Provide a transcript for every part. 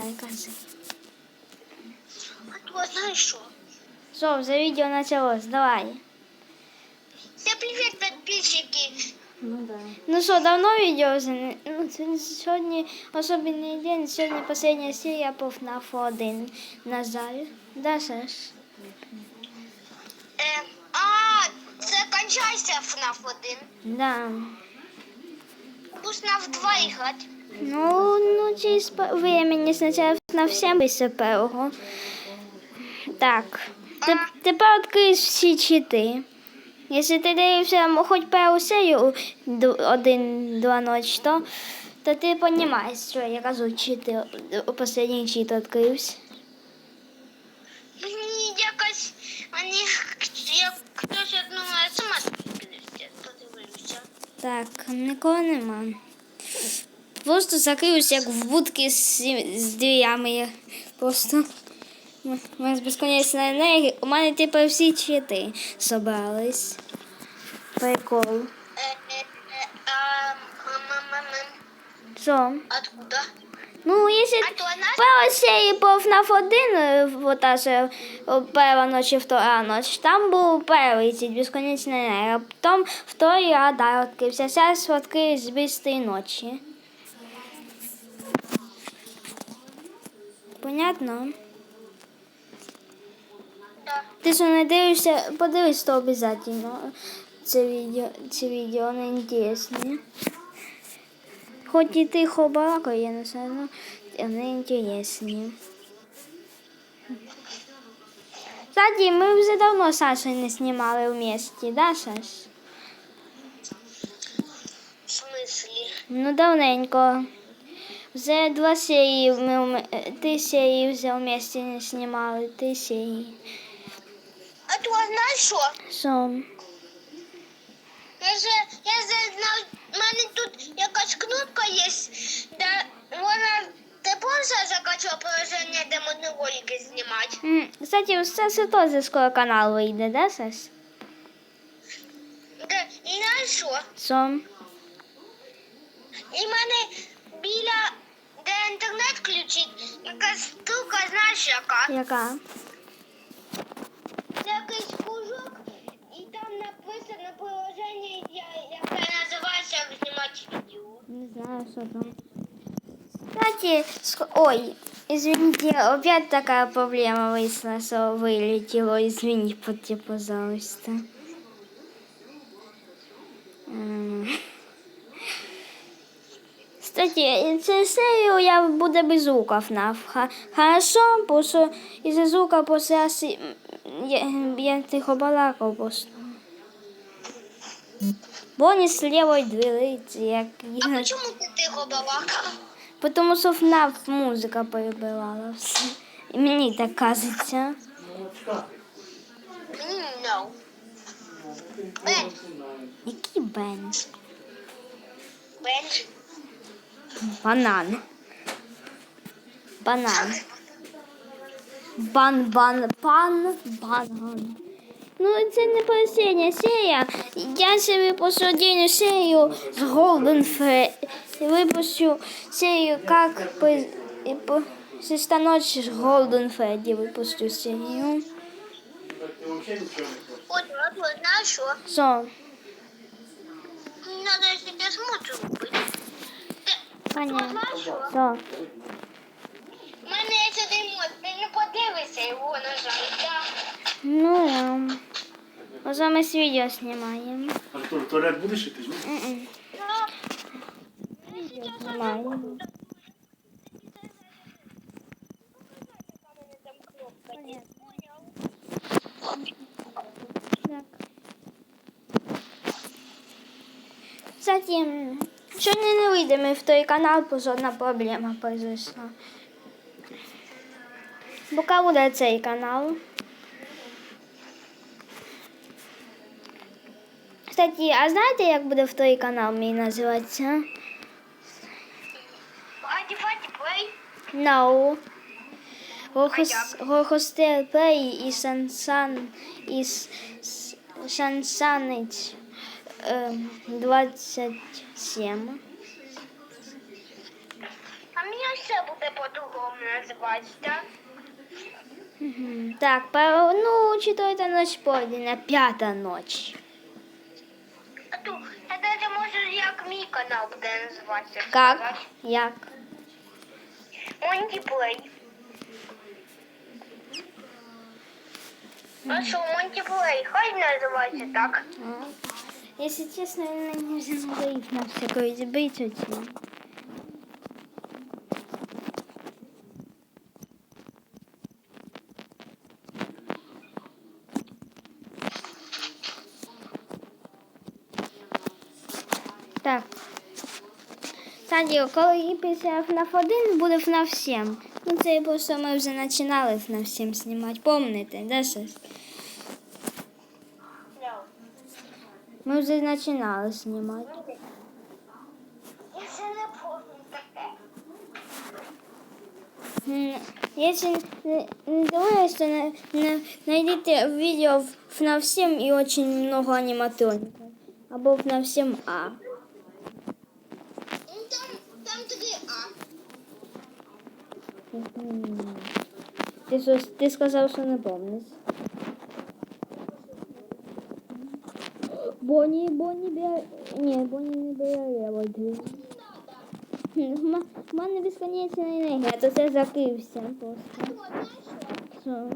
Давай, кажи. А то знаєш що? Що, вже відео почалось, давай. Всім привіт, підписчики. Ну да. Ну що, давно відео вже не... Ну, це сьогодні особливий день, сьогодні остання серія по FNAF 1. На жаль. Да, Саш? Е, а, це кончайся FNAF 1. Да. Пусть FNAF 2 іграти. Ну, ну, через по- времени сначала на всем висипелого. Так. Тепер відкрий всі чити. Якщо ти дивився м, хоч першу серію д- один-два ночі, то, то ти розумієш, що я кажу, чити, останній чит відкрився. Мені якось, мені хтось одну смс подивився. Так, нікого нема. Просто закрився, як в будки з, з дверями. Просто у мене безконечна енергія. У мене тепер всі чити собрались. Прикол. А. Що? Откуда? Ну, А нас перша серія по FNAF 1, вот та же о, перша ніч і втора ніч, там був перший ці безконечна енергія, потім вторий радар відкрився, зараз відкриють з бістрої Понятно? Да. Ти що не дивишся, подивись то обов'язково. Це відео, це відео вони інтересні. Хоч і тихо балакаю, я не знаю, вони інтересні. Кстати, ми вже давно з Сашою не знімали вместе, да, Саш? В смислі? Ну, давненько. Вже два серії ми ти серії вже вместе не знімали, ти серії. А то знаєш що? Що? Я же, я же знав, в мене тут якась кнопка є, де вона ти помниш, закачала приложення, де можна ролики знімати? М, Кстати, у Саши теж скоро канал вийде, да? Де, і знаєш що? Що? включить, якась штука, знаєш яка? Яка? Це якийсь кружок, і там написано приложення, я- яке називається як знімати відео. Не знаю, что там. Кстати, ск- ой, извините, опять такая проблема вышла, что вылетело. Извините, пожалуйста. Кстати, цю серію я буду без на Хорошо, что из-за звука после я, я тихо балакав просто. Бо не з лівої двері, як А чому ти тихо балакав? Потому що FNAF музика перебивала все. І мені так кажеться. No. Бен, Який бен? Бен. Банан. Банан. Бан, бан, пан, банан. Ну, це не последня серія. Я випущу одну серію з Golden Fre... Випущу серію, як по... і по... Шеста ночь з Golden Freddy випущу серію. От, от, от, знаєш що? Що? Мені треба зараз Що? Що? У мене є сюди мод, ти не подивишся його, на жаль, так? Ну, да. Уже мы с видео снимаем. Артур, в туалет будеш іти? ні? М-м. Снимаем. Так. Кстати, сьогодні не вийдемо в той канал, бо жодна проблема произошла. Поки буде цей канал. Кстати, а знаєте, як буде в той канал мій називатися? Фаті, фаті, плей. No. Гохостел Плей і Сансан і ем, 27. А мені все буде по-другому називається. Мгм. Так, ну, четвертая ночь пройдена, п'ята ночь. А то я даже можу, як мій канал буде називатися. Как? сказати. Як? Монтіплей. А що, Монтіплей, хай називається так. А. Если честно, я не их на всякую забыть очень. Так. Садіо, коли після FNAF 1 буде FNAF 7. Ну це просто ми вже починали FNAF 7 знімати. Помните, да, щось? Ми вже починали знімати. Я ще не помню таке. М, Если не не думаешь, то на- на- найдите видео в FNAF 7 и очень много аниматроников. Або в FNAF 7А. Ну там, там 3А. М. Ти, щось- ти сказав, що не помниш. Бонні, Бонні біля... Ні, Бонні не біля лево дві. В мене безконечна енергія, то це закрився просто. Що?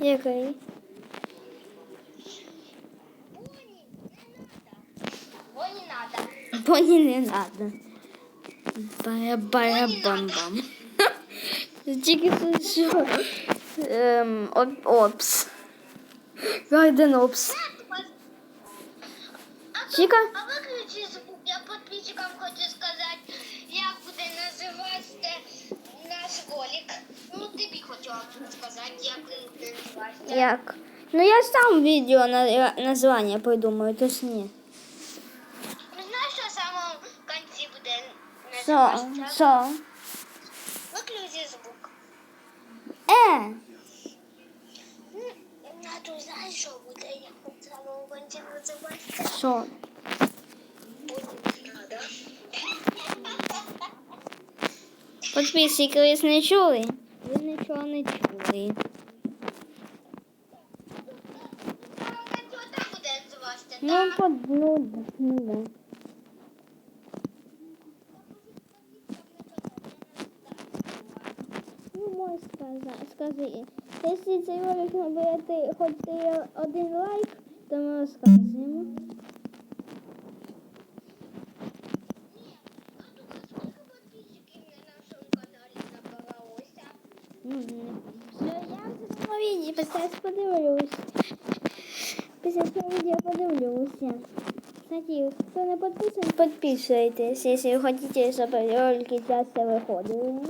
Який? Який? Не надо. Бонні не надо. Бара-бара-бам-бам. Тільки тут що? Ем, оп- опс. Гайден опс. А, Чіка? а виключи звук, я підписчикам хочу сказати, як буде називатися наш ролик. Ну, тобі хотіла тут сказати, як він буде називатися. Як? Ну я сам відео на названня придумаю, то ж ні. Ну, знаєш, що в самому кінці буде Що? називатися? Що? Виключи звук. Е! То знаєш, що буде, як в самому кінці називатися? Що? Підписники, ви не чули? Ви нічого не чули. Буде Ну, под, ну, ну, да. Можеш сказати, скажи. Якщо цей ролик наберете хоч один лайк, то ми розказуємо. На. Все, я писать подивлюсь. Після цього відео подивлюся. Кстати, хто не підписаний, підписуйтесь, якщо ви хочете, щоб ролики часто виходили.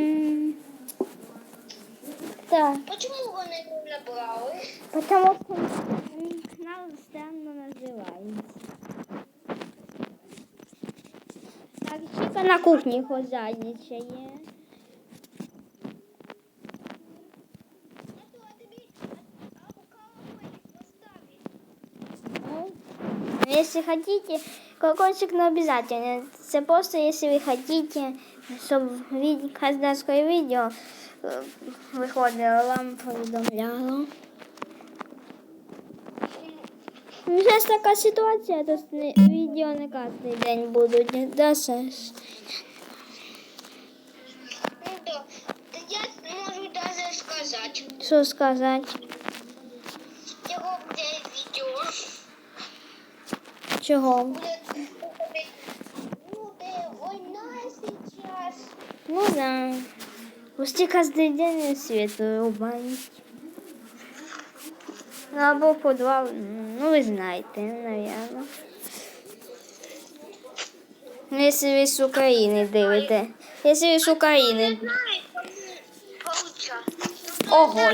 Так, Почему вони не набрали? потому что канал странно називається. Так, Чіка на кухні хозяйничає. Если хотите, колокольчик, но обязательно. Это просто если вы хотите, чтобы видеть каждое видео э, выходило, вам повідомляло. Ну, Зараз така ситуація, то не- відео не кожен день будуть, да, Саш? Ну то, то я можу даже сказати. Що сказати? Його буде відео. Чого? Ну да. Почти каждый день свет вырубають. Ну, або два, ну ви знаєте, наверное. Ну, якщо ви з України дивите. Якщо ви з України. Ого.